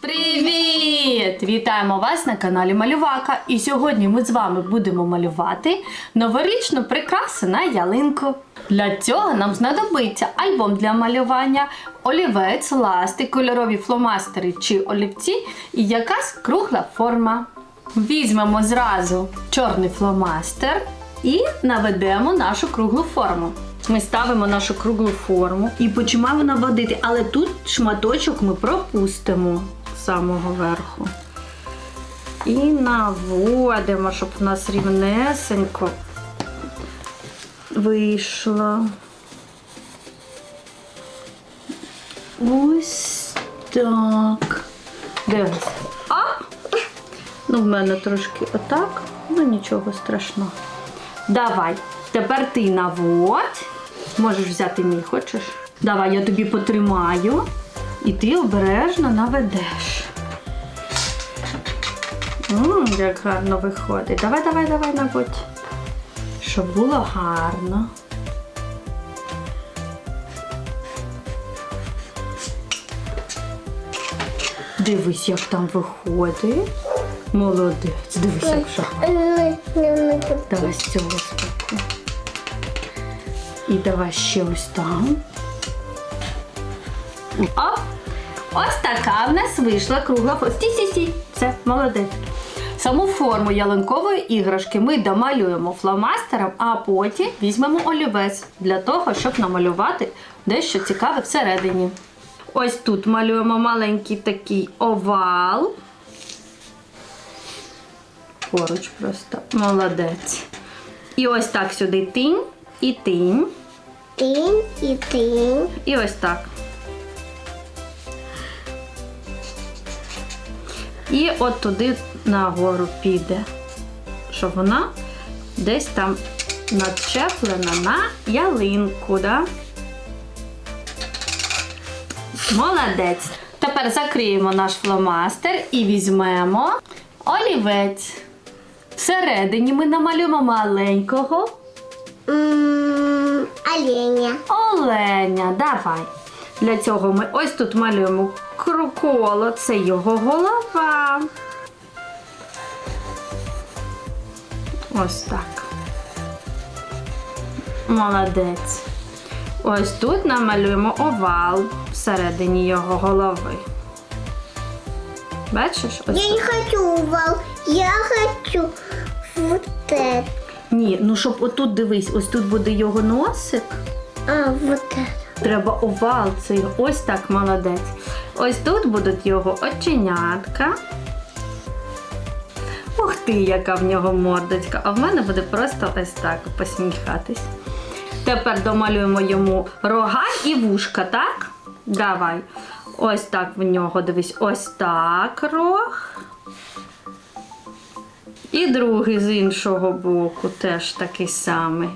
Привіт! Вітаємо вас на каналі Малювака. І сьогодні ми з вами будемо малювати новорічну прикрасу на ялинку. Для цього нам знадобиться альбом для малювання, олівець, ласти, кольорові фломастери чи олівці і якась кругла форма. Візьмемо зразу чорний фломастер і наведемо нашу круглу форму. Ми ставимо нашу круглу форму і починаємо наводити, але тут шматочок ми пропустимо самого верху. І наводимо, щоб у нас рівнесенько вийшло. Ось так. Дивись. А! Ну, в мене трошки отак, ну нічого страшного. Давай, тепер ти наводь. Можеш взяти мій, хочеш? Давай, я тобі потримаю, і ти обережно наведеш. М, як гарно виходить. Давай, давай, давай, наводь. Щоб було гарно. Дивись, як там виходить. Молодець, дивись, як шахар. Давай з цього боку. І давай ще ось там. Оп! Ось така в нас вийшла кругла стій. Все, молодець. Саму форму ялинкової іграшки ми домалюємо фломастером, а потім візьмемо олівець для того, щоб намалювати дещо цікаве всередині. Ось тут малюємо маленький такий овал. Поруч просто. Молодець. І ось так сюди тинь і тинь. Тинь і тинь. І ось так. І от туди нагору піде, щоб вона десь там начеплена на ялинку, да? Молодець. Тепер закриємо наш фломастер і візьмемо олівець. Всередині ми намалюємо маленького Оленя. Оленя, давай. Для цього ми ось тут малюємо коло, це його голова. Ось так. Молодець. Ось тут намалюємо овал всередині його голови. Бачиш? Ось Я тут. не хочу овал. Я хочу вот это. Ні, ну щоб отут дивись, ось тут буде його носик. А, вот это. Треба овал цей. Ось так молодець. Ось тут будуть його оченятка. Ух ти, яка в нього мордочка. А в мене буде просто ось так посміхатись. Тепер домалюємо йому рога і вушка, так? Давай. Ось так в нього, дивись, ось так рог. І другий з іншого боку теж такий самий.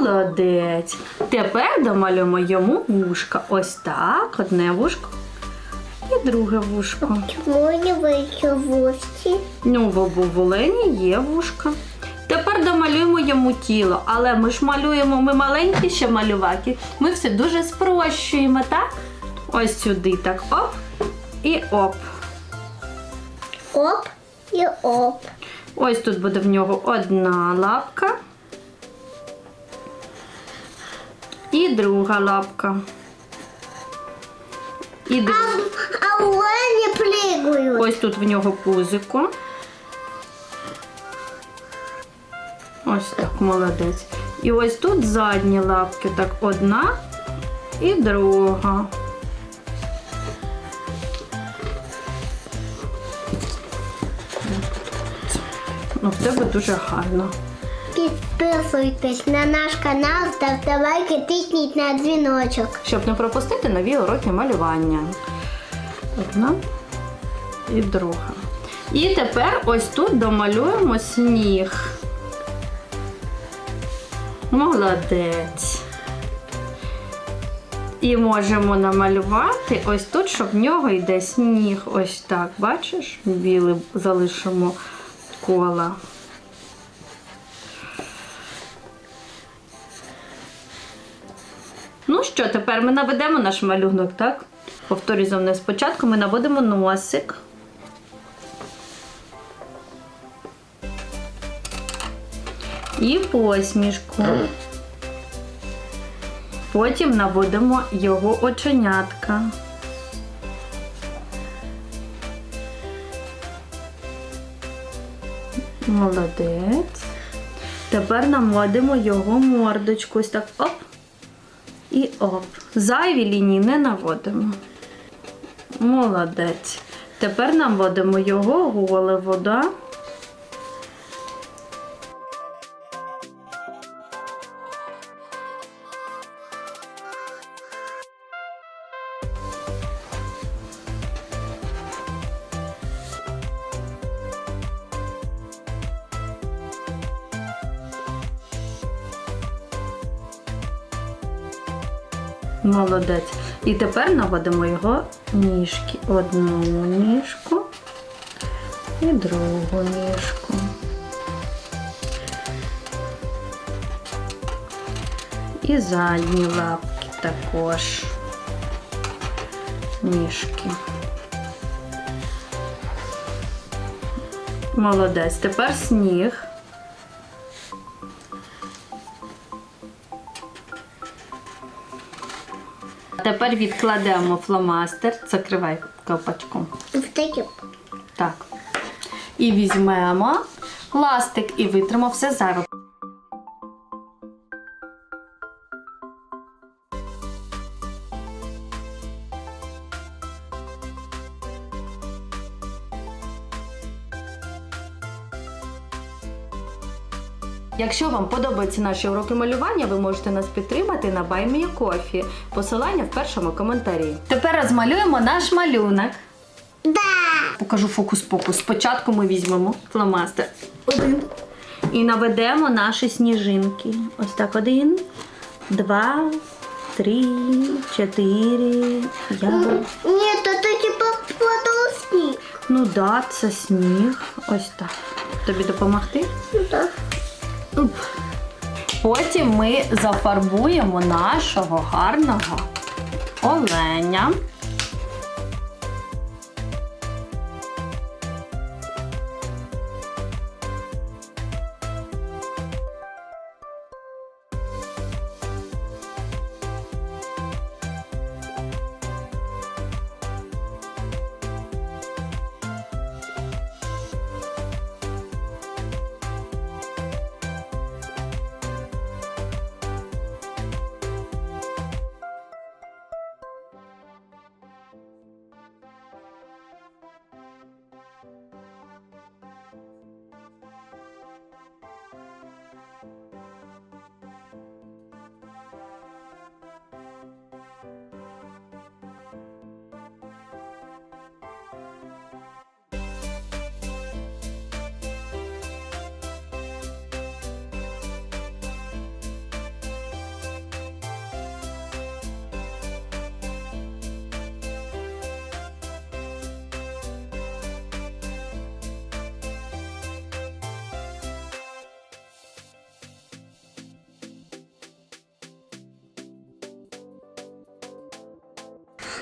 Молодець. Тепер домалюємо йому вушка. Ось так, одне вушко і друге вушко. Чему не выйти вовсе? Ну, в обоволені є вушка. Тепер домалюємо йому тіло, але ми ж малюємо, ми маленькі ще малюваки. Ми все дуже спрощуємо, так? Ось сюди так оп і оп. Оп и оп. Ось тут буде в нього одна лапка. І друга лапка. І друга. А олени прыгают. Ось тут в нього пузико. Ось так, молодець. І ось тут задні лапки, так одна і друга. Ну, в тебе дуже гарно. Підписуйтесь на наш канал, ставте лайки, тисніть на дзвіночок. Щоб не пропустити нові уроки малювання. Одна і друга. І тепер ось тут домалюємо сніг. Молодець. І можемо намалювати ось тут, щоб в нього йде сніг. Ось так, бачиш? Білий залишимо кола. Що, тепер ми наведемо наш малюнок, так? Повторюй за мною спочатку ми наводимо носик. І посмішку. Потім наводимо його оченятка. Молодець. Тепер наводимо його мордочку. Ось так оп. І оп. Зайві лінії не наводимо. Молодець. Тепер наводимо його голову, да? Молодець. І тепер наводимо його ніжки. Одну ніжку і другу ніжку. І задні лапки також. Ніжки. Молодець. Тепер сніг. Тепер відкладемо фломастер, закривай такі. Так. І візьмемо ластик і витримо все зайве. Якщо вам подобаються наші уроки малювання, ви можете нас підтримати на BuyMeACoffee. Посилання в першому коментарі. Тепер розмалюємо наш малюнок. Да. Покажу фокус-покус. Спочатку ми візьмемо фломастер. Один. І наведемо наші сніжинки. Ось так один, два, три, чотири, п'ять. Ні, то таки попадав сніг. Ну да, це сніг. Ось так. Тобі допомогти? Да. Потім ми зафарбуємо нашого гарного оленя.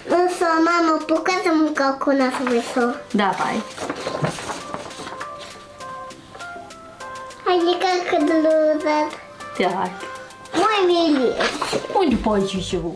Ну що, мама, покажемо, як у нас вийшло. Давай. А не як друзі. Так. Мой милий. Ой, бачу.